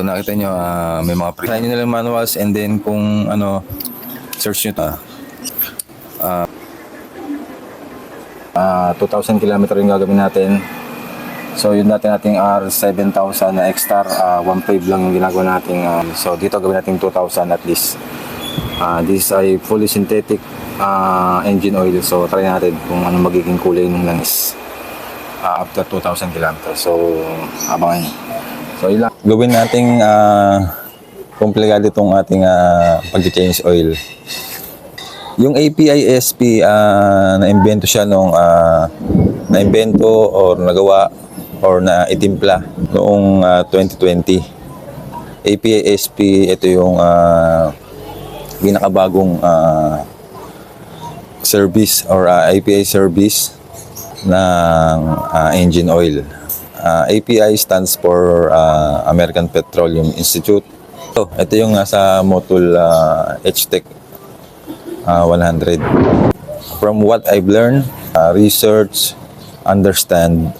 So nakita nyo, ah, may mga pre. Try nyo na lang manuals and then kung ano, search nyo ta. Ah, 2,000 kilometer yung gagawin natin. So yun natin nating R7000 na X-Star, ah, 1.5 lang yung ginagawa natin. ah, so dito gawin natin 2,000 at least. Ah, this ay fully synthetic ah, engine oil. So try natin kung ano magiging kulay ng langis ah, after 2,000 kilometers. So abangan nyo. So yun lang. Gawin nating uh, komplikado itong ating uh, pag-change oil. Yung API SP ah, na-invento siya nung ah, na-invento or nagawa or na itimpla noong ah, 2020. API SP ito yung ah, pinakabagong ah, service or ah, API service ng ah, engine oil. Ah, API stands for ah, American Petroleum Institute. So, ito yung nasa Motul ah, HTEC ah, 100. From what I've learned, ah, research, understand,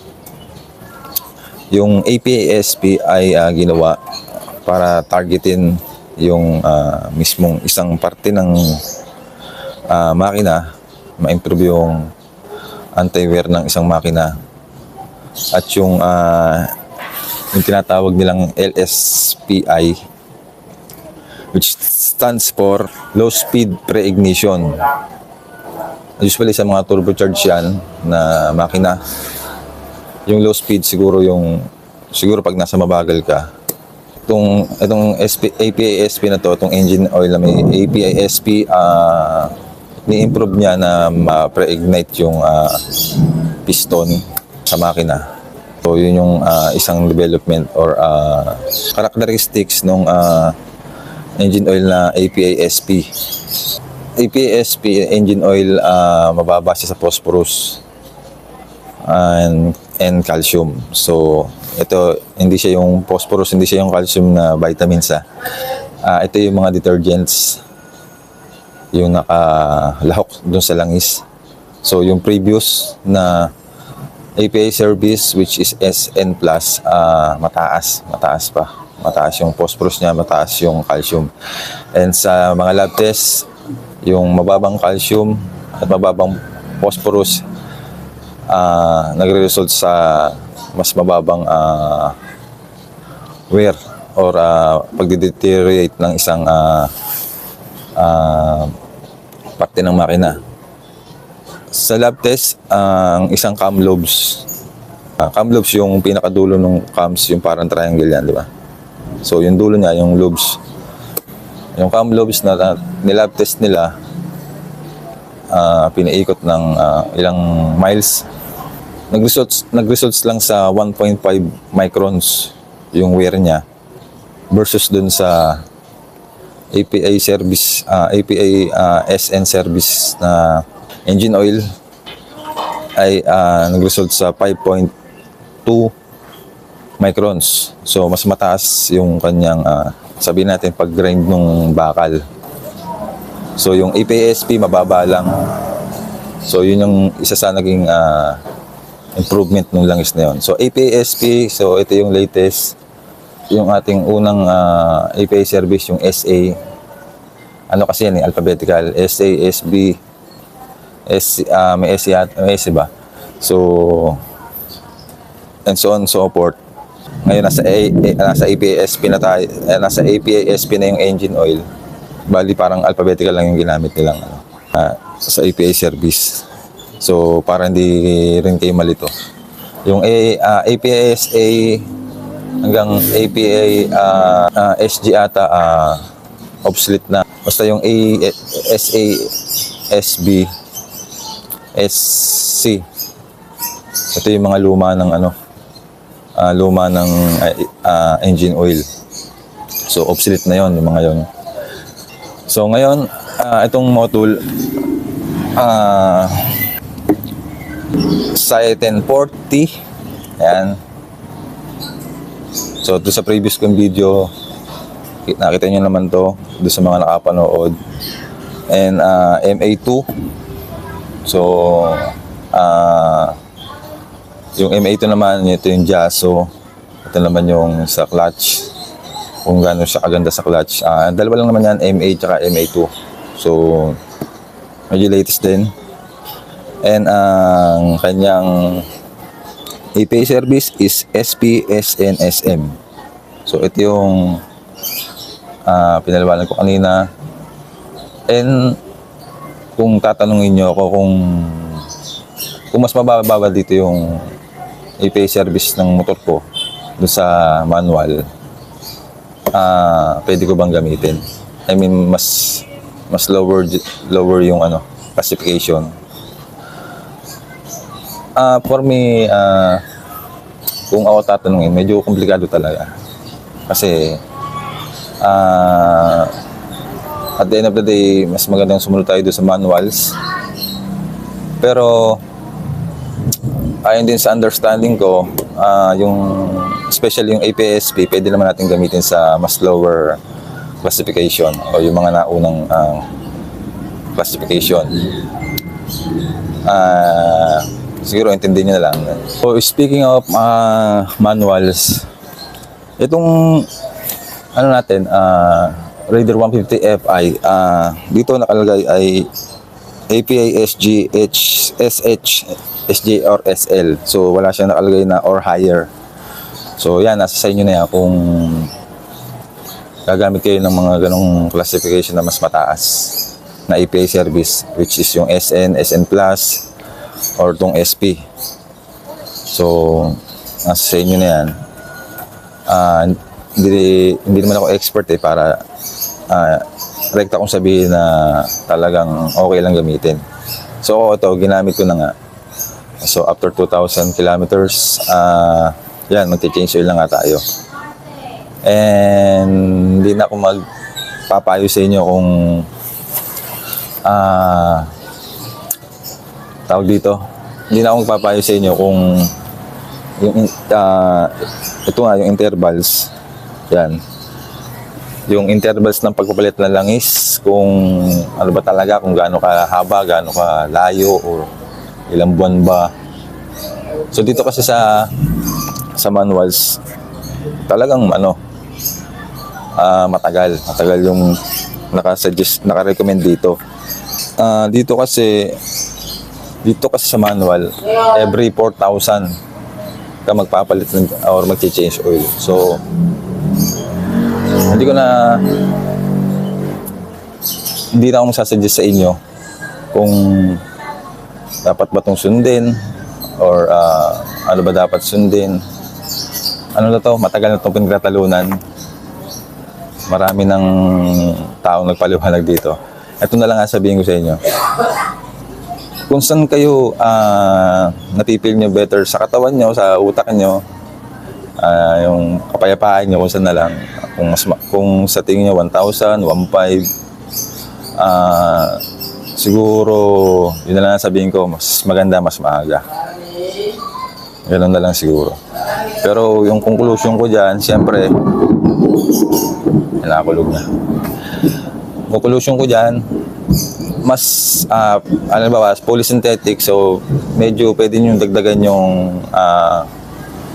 yung API-SP ay ah, ginawa para targetin yung ah, mismong isang parte ng ah, makina, ma-improve yung anti-wear ng isang makina at yung ah, yung tinatawag nilang LSPI which stands for low speed pre-ignition. Usually sa mga turbocharged yan na makina, yung low speed siguro yung siguro pag nasa mabagal ka. Itong itong SP, API SP na to, itong engine oil na may API SP ah ni-improve niya na ma-pre-ignite yung ah, piston sa makina. So yun yung ah, isang development or ah, characteristics nung ah, engine oil na API SP. API SP engine oil ah, mababa sa phosphorus and, and calcium. So ito hindi siya yung phosphorus, hindi siya yung calcium na vitamins ah. Ah, ito yung mga detergents yung nakalahok dun sa langis. So yung previous na API service which is SN plus ah, mataas, mataas pa. Mataas yung phosphorus niya, mataas yung calcium. And sa mga lab test, yung mababang calcium at mababang phosphorus ah nagre-result sa mas mababang ah, wear or uh, pagdeteriorate ng isang ah, ah, parte ng makina. Sa lab test, ang isang cam lobes. Uh, cam lobes yung pinakadulo ng cams, yung parang triangle yan, di ba? So yung dulo niya, yung lobes. Yung cam lobes na, na nilab test nila, ah, pinaikot ng ah, ilang miles. Nag-results, nag-results lang sa 1.5 microns yung wear niya versus dun sa API service, ah, API ah, SN service na engine oil ay ah, nag-result sa 5.2 microns. So mas mataas yung kanyang ah, sabihin natin pag grind ng bakal. So yung API-SP mababa lang. So yun yung isa sa naging ah, improvement ng langis na yun. So API-SP, so ito yung latest yung ating unang ah, API service, yung SA. Ano kasi yan, eh, alphabetical. SA, SB, S, ah, may S, yat- may S ba? So, and so on so forth. Ngayon, nasa, A, A- nasa API-SP na tayo, eh, nasa API-SP na yung engine oil. Bali, parang alphabetical lang yung ginamit nilang ano, ah, sa API service. So, para hindi rin kayo malito. Yung A, ah, API-SA, hanggang APA ah, ah, SG ata ah, obsolete na. Basta yung A, SA, SB, SC. Ito yung mga luma ng ano, ah, luma ng ah, engine oil. So obsolete na yon yung mga yon. So ngayon, ah, itong module ah sa 1040 Ayan. So, doon sa previous kong video, ki- nakita nyo naman to doon sa mga nakapanood. And ah, MA2. So, ah yung MA2 naman, ito yung Jaso. Ito naman yung sa clutch. kung gaano siya kaganda sa clutch. Ah, dalawa lang naman yan, MA tsaka MA2. So, medyo latest din. And ang kanyang API service is SPSNSM. So, ito yung ah pinaliwanag ko kanina. And kung tatanungin nyo ako kung kung mas mababa dito yung API service ng motor ko doon sa manual, ah pwede ko bang gamitin? I mean, mas mas lower lower yung ano classification. Ah, for me, ah kung ako tatanungin, medyo komplikado talaga. Kasi ah at the end of the day, mas magandang sumunod tayo doon sa manuals. Pero ayon din sa understanding ko, ah, yung especially yung APSP, pwede naman natin gamitin sa mas lower classification o yung mga naunang ah, classification. Ah, siguro intindihin niyo na lang. So speaking of ah, manuals, itong ano natin, ah, Raider 150 Fi, ah, dito nakalagay ay API SG, H, SH, SJ or SL. So wala siyang nakalagay na or higher. So yan, nasa sa inyo na yan kung gagamit kayo ng mga ganong classification na mas mataas na API service which is yung SN, SN Plus or tong SP. So nasa sa inyo na yan. Ah, hindi, hindi naman ako expert eh para ah, rekta kong sabihin na talagang okay lang gamitin. So ito, ginamit ko na nga. So after 2,000 kilometers, ah yan, magti-change oil na nga tayo. And hindi na ako magpapayo sa inyo kung ah tawag dito. Hindi na ako magpapayo sa inyo kung yung ah, ito nga yung intervals. Yan. Yung intervals ng pagpapalit ng langis, kung ano ba talaga, kung gaano kahaba, gaano ka layo, or ilang buwan ba. So dito kasi sa sa manuals, talagang ano, ah, matagal. Matagal yung nakasuggest, nakarecommend dito. Ah, dito kasi, dito kasi sa manual, every 4,000 ka magpapalit ng, or mag-change oil. So, hindi ko na hindi na ako masasuggest sa inyo kung dapat ba itong sundin or ah, ano ba dapat sundin. Ano na to, matagal na itong pinagtatalunan. Marami ng taong nagpaliwanag dito. Ito na lang ang sabihin ko sa inyo. Kung saan kayo ah, natipil nyo better sa katawan nyo, sa utak nyo, ah, yung kapayapaan nyo kung saan na lang. Kung, mas, ma- kung sa tingin nyo 1,000, 1,500, ah, siguro, yun na lang ang sabihin ko, mas maganda, mas maaga. Ganun na lang siguro. Pero yung conclusion ko dyan, siyempre, nakakulog na. Conclusion ko dyan, mas, ah, ano ba, polysynthetic, so medyo pwede nyo dagdagan yung ah,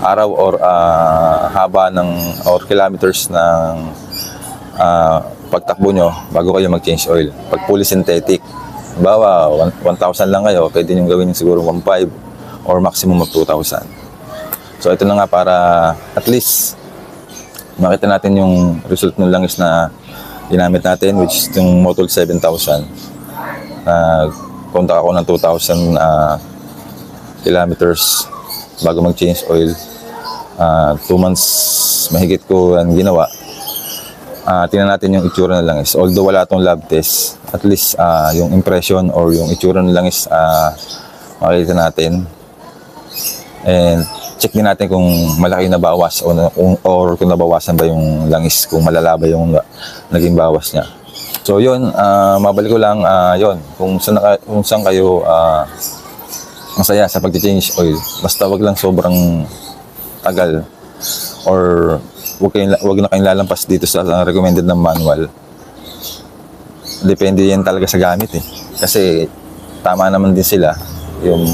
araw or ah, haba ng, or kilometers ng ah, pagtakbo nyo bago kayo mag-change oil. Pag polysynthetic, bawa 1,000 lang kayo, pwede nyo gawin siguro 1,500 or maximum of 2,000. So ito na nga para at least makita natin yung result ng langis na ginamit natin which is yung Motul 7000 na konta ako ng 2,000 ah, kilometers bago mag-change oil. Ah, two months mahigit ko ang ginawa. Ah, tingnan natin yung itsura ng langis. Although wala tong lab test, at least ah, yung impression or yung itsura ng langis ah, makikita natin. And check din natin kung malaki na bawas o na- kung, or kung nabawasan ba yung langis, kung malala ba yung naging bawas niya. So yun, ah, mabalik ko lang ah, yun, kung saan, kung saan kayo ah, masaya sa pag-change oil, basta wag lang sobrang tagal or wag, kayong, wag na kayong lalampas dito sa recommended ng manual. Depende yan talaga sa gamit eh. Kasi tama naman din sila yung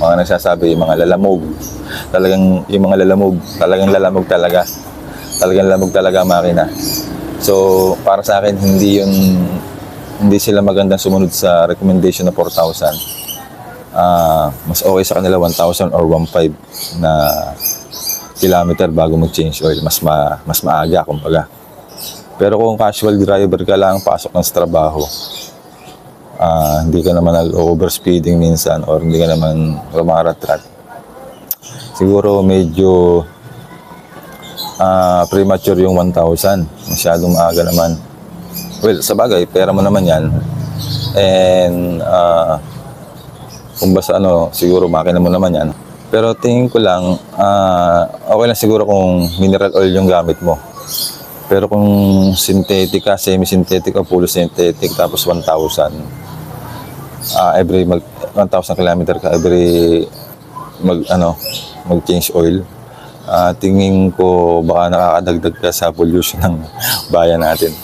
mga nagsasabi, yung mga lalamog. Talagang yung mga lalamog, talagang lalamog talaga. Talagang lamog talaga makina. So, para sa akin, hindi yun, hindi sila magandang sumunod sa recommendation na 4,000. Ah, mas okay sa kanila 1,000 or 1,500 na kilometer bago mag-change oil. Mas, ma, mas maaga, kumbaga. Pero kung casual driver ka lang, pasok ng trabaho, ah, hindi ka naman nag-overspeeding minsan or hindi ka naman rumaratrat. Siguro medyo ah, premature yung 1,000. Masyadong maaga naman. Well, sa bagay, pera mo naman yan. And ah, kung basta ano, siguro makina mo naman yan. Pero tingin ko lang, ah, okay lang siguro kung mineral oil yung gamit mo. Pero kung synthetic ka, semi-synthetic o full synthetic, tapos 1,000, ah every mag, 1,000 kilometer ka, every mag, ano, mag-change oil, ah tingin ko baka nakakadagdag ka sa pollution ng bayan natin.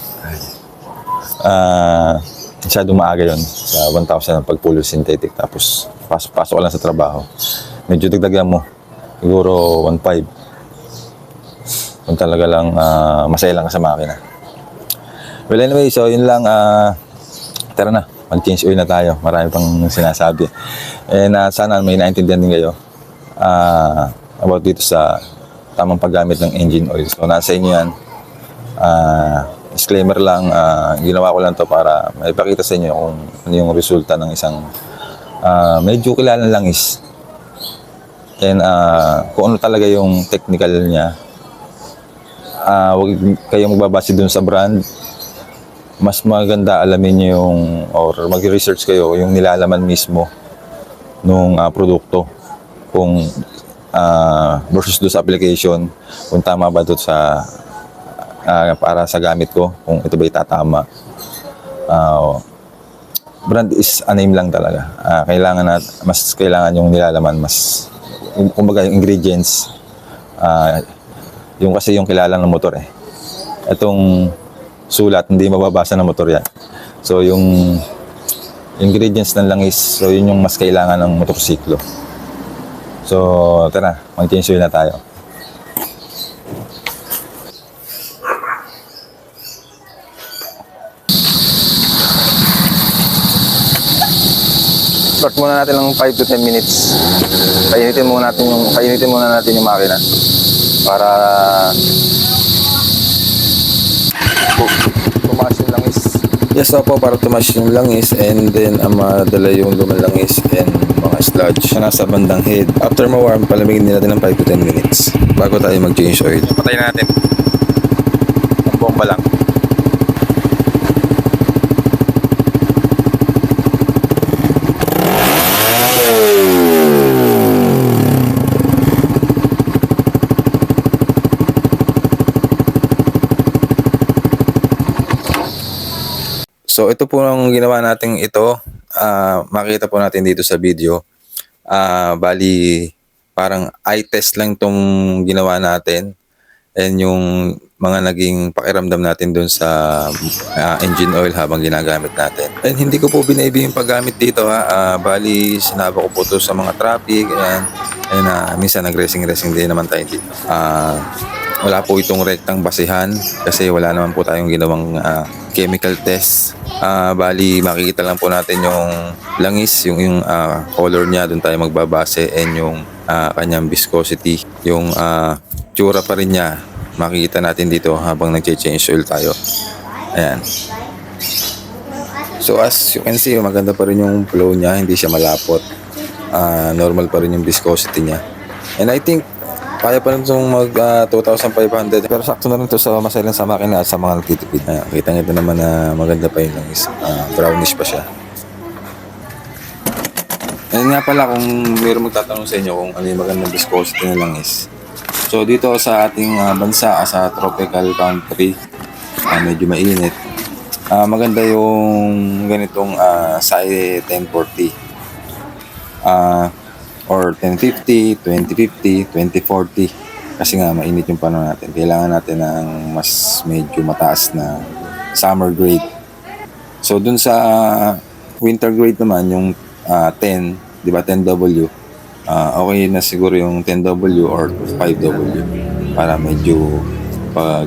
Ah, masyado maaga yon sa 1,000 ang pag-full synthetic tapos pasok, pasok ka lang sa trabaho. Medyo dagdagan mo. Siguro 1,500 kung talaga lang ah, masaya lang ka sa makina. Well anyway, so yun lang. ah tara na, mag-change oil na tayo. Marami pang sinasabi. And ah, sana may naintindihan din kayo ah, about dito sa tamang paggamit ng engine oil. So nasa inyo yan. Ah, disclaimer lang, ah, ginawa ko lang to para maipakita sa inyo kung ano yung resulta ng isang ah, medyo kilala lang is. And ah, kung ano talaga yung technical niya, ah wag kayong magbabase dun sa brand. Mas maganda alamin niyo yung or mag-research kayo yung nilalaman mismo nung ah, produkto. Kung ah, versus do sa application, kung tama ba doon sa ah, para sa gamit ko, kung ito ba itatama. Ah, brand is a name lang talaga. Ah, kailangan na mas kailangan yung nilalaman mas kumbaga yung ingredients ah, yung kasi yung kilala ng motor eh. Itong sulat, hindi mababasa ng motor yan. So yung ingredients ng langis, so yun yung mas kailangan ng motorsiklo. So tara, mag-change na tayo. Start muna natin ng 5 to 10 minutes. Painitin muna natin yung painitin muna natin yung makina para tumaas yung langis. Yes po, para tumaas yung langis and then ang madala yung lumalangis and mga sludge na nasa bandang head. After ma-warm, palamigin din natin ng 5 to 10 minutes bago tayo mag-change oil. Patayin natin. Ang bomba lang. So ito po ang ginawa nating ito. Ah, makita po natin dito sa video. Ah, bali parang eye test lang tong ginawa natin and yung mga naging pakiramdam natin doon sa ah, engine oil habang ginagamit natin. And hindi ko po binaibi yung paggamit dito ha. Ah, bali sinaba ko po to sa mga traffic and and ah, minsan nag-racing-racing din naman tayo dito. Ah, wala po itong rektang basihan kasi wala naman po tayong ginawang ah, chemical test. Ah, bali makikita lang po natin yung langis, yung yung ah, color niya doon tayo magbabase and yung ah, kanyang viscosity, yung ah, tsura pa rin niya. Makikita natin dito habang nag-change oil tayo. Ayan. So as you can see, maganda pa rin yung flow niya, hindi siya malapot. Ah, normal pa rin yung viscosity niya. And I think kaya pa rin itong mag ah, 2,500 pero sakto na rin ito sa masalan sa makina at sa mga nagtitipid. Ayan, kita nito naman na maganda pa yung langis. Ah, brownish pa siya. Ayun nga pala kung mayroong magtatanong sa inyo kung ano yung magandang viscosity na langis. So dito sa ating ah, bansa, sa tropical country, ah, medyo mainit, ah, maganda yung ganitong uh, SAE 1040. Ah, or 1050, 2050, 2040. Kasi nga mainit yung panahon natin. Kailangan natin ng mas medyo mataas na summer grade. So dun sa winter grade naman yung ah, 10, 'di ba 10W. ah, okay na siguro yung 10W or 5W para medyo pag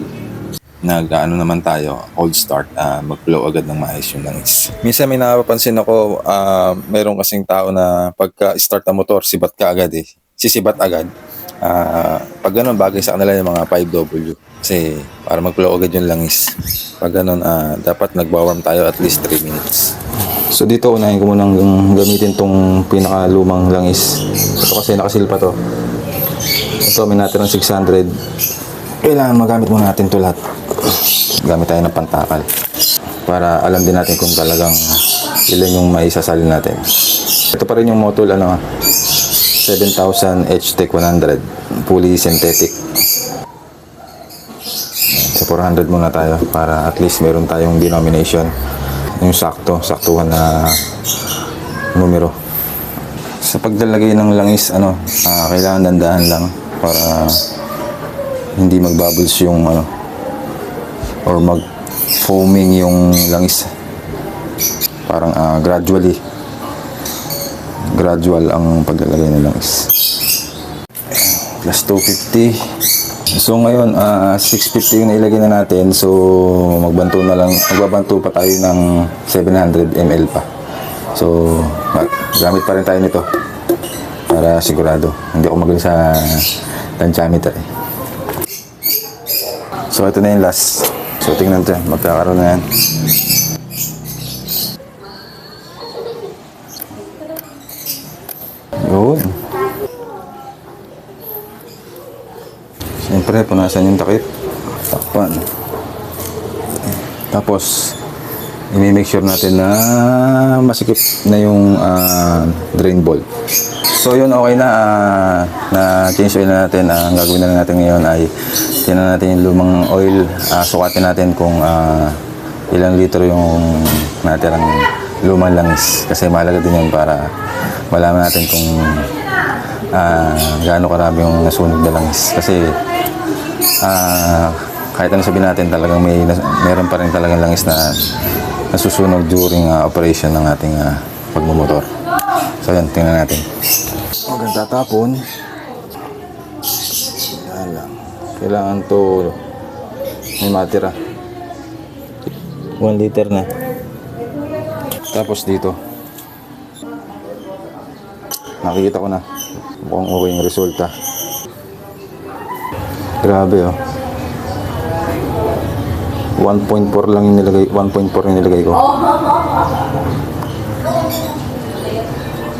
nag ano naman tayo, cold start, ah, mag-flow agad ng maayos yung langis. Minsan may napapansin ako, ah, meron kasing tao na pagka-start ng motor, sibat ka agad eh. Sisibat agad. Ah, pag ganun, bagay sa kanila yung mga 5W. Kasi para mag-flow agad yung langis. Pag ganun, ah, dapat nagbawarm tayo at least 3 minutes. So dito unahin ko munang gamitin tong pinakalumang langis. Ito kasi nakasil pa to. Ito may natirang 600. Kailangan magamit muna natin to lahat. Gamit tayo ng pantakal. Para alam din natin kung talagang ilan yung maisasalin natin. Ito pa rin yung motul ano 7000 HTEC 100 fully synthetic. Sa 400 muna tayo para at least meron tayong denomination yung sakto, saktuhan na numero. Sa paglalagay ng langis, ano, ah, kailangan dandahan lang para hindi magbubbles yung ano or mag foaming yung langis. Parang ah, gradually gradual ang paglalagay ng langis. Plus 250. So ngayon, ah 650 yung nailagay na natin. So magbanto na lang, magbabanto pa tayo ng 700 ml pa. So gamit pa rin tayo nito para sigurado. Hindi ako magaling sa tensiometer eh. So ito na yung last. So tingnan natin, magkakaroon na yan. Yun. Siyempre, punasan yung takip. Takpan. Tapos, i-make sure natin na masikip na yung ah, drain bowl. So yun, okay na. ah, na change oil na natin. Ah, ang gagawin na natin ngayon ay tinan natin yung lumang oil. Ah, sukatin natin kung ah, ilang litro yung natirang lumang langis. Kasi mahalaga din yun para malaman natin kung ah, gaano karami yung nasunog na langis. Kasi ah, kahit ano sabihin natin talagang may meron pa rin talagang langis na nasusunog during ah, operation ng ating ah, pagmumotor. So yan, tingnan natin. Huwag kang tatapon. Yan lang. Kailangan to may matira. 1 liter na. Tapos dito. Nakikita ko na. Mukhang okay yung resulta. Grabe oh. 1.4 lang yung nilagay, 1.4 yung nilagay ko.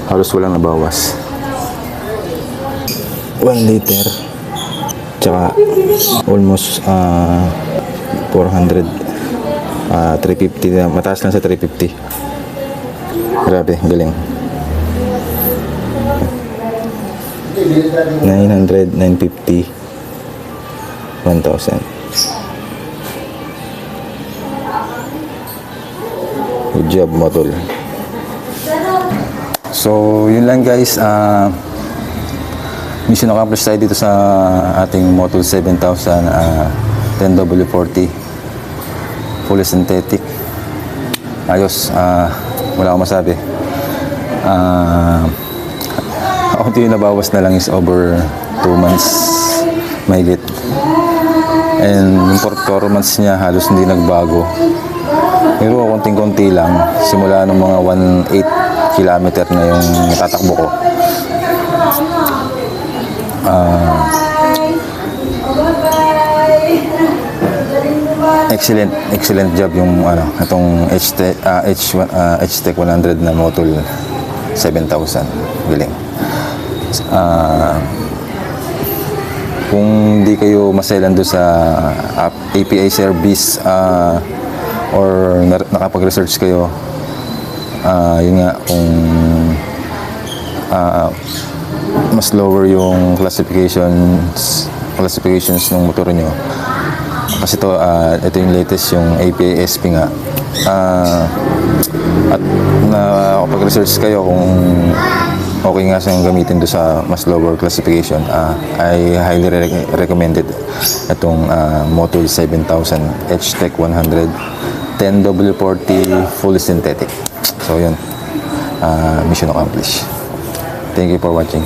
Halos walang nabawas. 1 liter. Tsaka almost ah 400 ah 350 na mataas lang sa 350. Grabe, galing. 900, 950, 1,000. Good job, Motol. So, yun lang guys. ah mission accomplished tayo dito sa ating Motul 7000 ah 10W40 fully synthetic. Ayos ah wala akong masabi. Ah ako yung nabawas na lang is over 2 months mahigit. And yung performance niya halos hindi nagbago. Pero konting-konti lang simula ng mga 1.8 kilometer na yung natatakbo ko Excellent, excellent job yung ano, itong HT, ah, H, ah, HTEC 100 na Motul 7000. Galing. Ah, kung di kayo maselan doon sa API service ah, or nakapag-research kayo, ah, yun nga, kung ah, mas lower yung classifications classifications ng motor nyo. Kasi to ah, ito yung latest yung API SP nga. Ah, at na kapag research kayo kung okay nga siyang gamitin do sa mas lower classification ah, I highly re- recommended itong ah, Motul 7000 HTEC 100 10W40 fully synthetic. So yun. Ah, mission accomplished. Thank you for watching